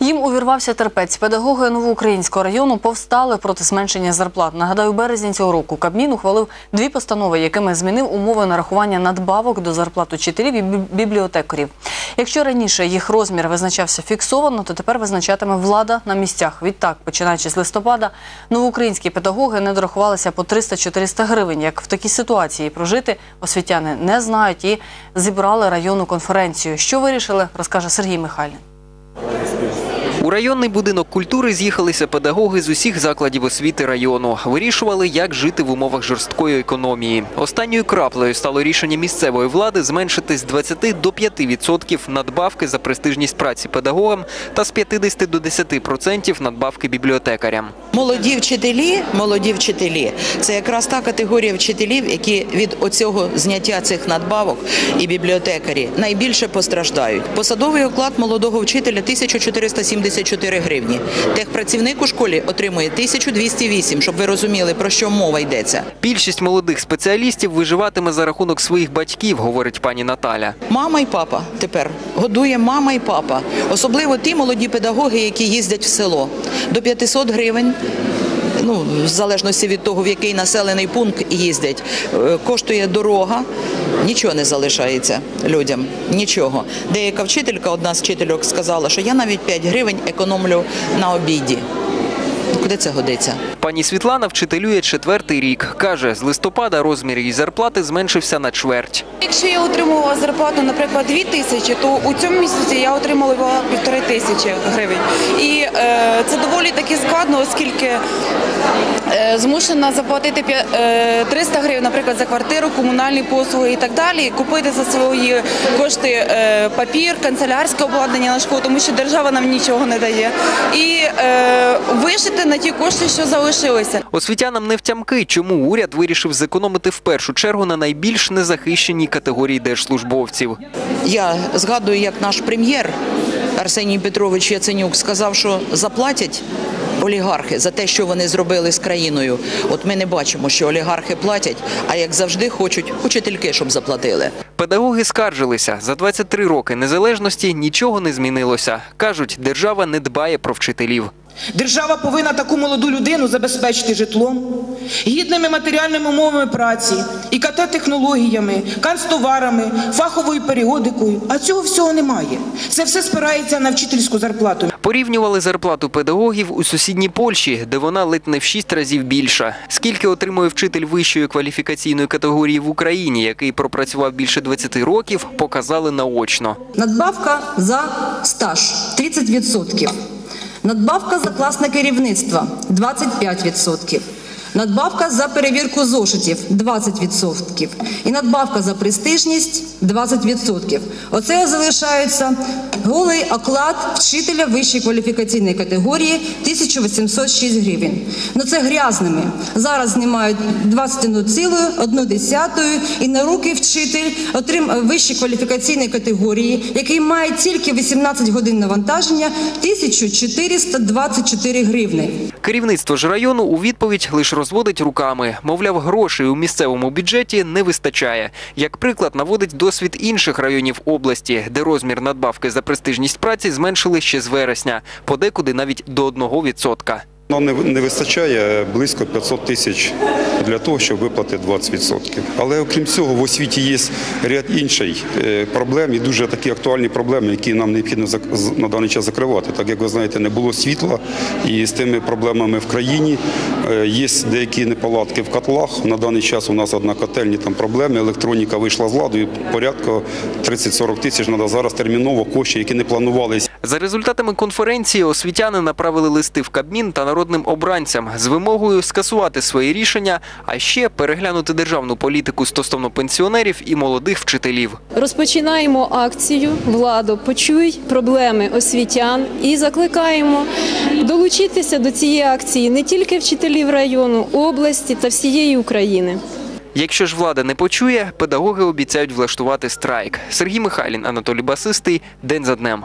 Їм увірвався терпець. Педагоги Новоукраїнського району повстали проти зменшення зарплат. Нагадаю, березні цього року Кабмін ухвалив дві постанови, якими змінив умови нарахування надбавок до зарплат учителів і бібліотекарів. Якщо раніше їх розмір визначався фіксовано, то тепер визначатиме влада на місцях. Відтак, починаючи з листопада, новоукраїнські педагоги не дорахувалися по 300-400 гривень. Як в такій ситуації прожити освітяни не знають і зібрали районну конференцію. Що вирішили, розкаже Сергій Михайлін. У районний будинок культури з'їхалися педагоги з усіх закладів освіти району. Вирішували, як жити в умовах жорсткої економії. Останньою краплею стало рішення місцевої влади зменшити з 20 до 5% надбавки за престижність праці педагогам та з 50 до 10% надбавки бібліотекарям. Молоді вчителі, молоді вчителі це якраз та категорія вчителів, які від оцього зняття цих надбавок і бібліотекарі найбільше постраждають. Посадовий оклад молодого вчителя 1474 гривні. Техпрацівник у школі отримує 1208, щоб ви розуміли про що мова йдеться. Більшість молодих спеціалістів виживатиме за рахунок своїх батьків, говорить пані Наталя. Мама і папа тепер годує мама і папа, особливо ті молоді педагоги, які їздять в село до 500 гривень. Ну, в залежності від того, в який населений пункт їздять, е, коштує дорога, нічого не залишається людям. Нічого. Деяка вчителька, одна з вчительок, сказала, що я навіть 5 гривень економлю на обіді. Куди це годиться? Пані Світлана вчителює четвертий рік. Каже, з листопада розмір її зарплати зменшився на чверть. Якщо я отримувала зарплату, наприклад, 2 тисячі, то у цьому місяці я отримала півтори тисячі гривень. І е, це доволі таки складно, оскільки е, змушена заплатити е, 300 гривень, наприклад, за квартиру, комунальні послуги і так далі, купити за свої кошти е, папір, канцелярське обладнання на школу, тому що держава нам нічого не дає. І е, вижити на ті кошти, що залишилися. Освітянам не втямки, чому уряд вирішив зекономити в першу чергу на найбільш незахищеній категорії держслужбовців. Я згадую, як наш прем'єр Арсеній Петрович Яценюк сказав, що заплатять олігархи за те, що вони зробили з країною. От ми не бачимо, що олігархи платять, а як завжди хочуть учительки, щоб заплатили. Педагоги скаржилися. За 23 роки незалежності нічого не змінилося. Кажуть, держава не дбає про вчителів. Держава повинна таку молоду людину забезпечити житлом, гідними матеріальними умовами праці, ІКТ-технологіями, канцтоварами, фаховою періодикою. А цього всього немає. Це все спирається на вчительську зарплату. Порівнювали зарплату педагогів у сусідній Польщі, де вона ледь не в 6 разів більша. Скільки отримує вчитель вищої кваліфікаційної категорії в Україні, який пропрацював більше 20 років, показали наочно. Надбавка за стаж 30%. Надбавка за класне керівництво 25%. Надбавка за перевірку зошитів 20%. І надбавка за престижність 20%. Оце залишається голий оклад вчителя вищої кваліфікаційної категорії 1806 гривень. Ну це грязними. Зараз знімають 21,1 і на руки вчитель отрим вищої кваліфікаційної категорії, який має тільки 18 годин навантаження 1424 гривни. Керівництво ж району у відповідь лише розводить руками. Мовляв, грошей у місцевому бюджеті не вистачає. Як приклад наводить досвід інших районів області, де розмір надбавки за престижність праці зменшили ще з вересня, подекуди навіть до 1%. Нам не, вистачає близько 500 тисяч для того, щоб виплатити 20%. Але окрім цього, в освіті є ряд інших е, проблем і дуже такі актуальні проблеми, які нам необхідно на даний час закривати. Так як ви знаєте, не було світла, і з тими проблемами в країні е, є деякі неполадки в котлах. На даний час у нас одна котельні там проблеми. Електроніка вийшла з ладу, і порядка 30-40 тисяч треба зараз терміново коштів, які не планувалися. За результатами конференції освітяни направили листи в Кабмін та народним обранцям з вимогою скасувати свої рішення, а ще переглянути державну політику стосовно пенсіонерів і молодих вчителів. Розпочинаємо акцію Владо, почуй проблеми освітян і закликаємо долучитися до цієї акції не тільки вчителів району, області та всієї України. Якщо ж влада не почує, педагоги обіцяють влаштувати страйк. Сергій Михайлін, Анатолій Басистий. День за днем.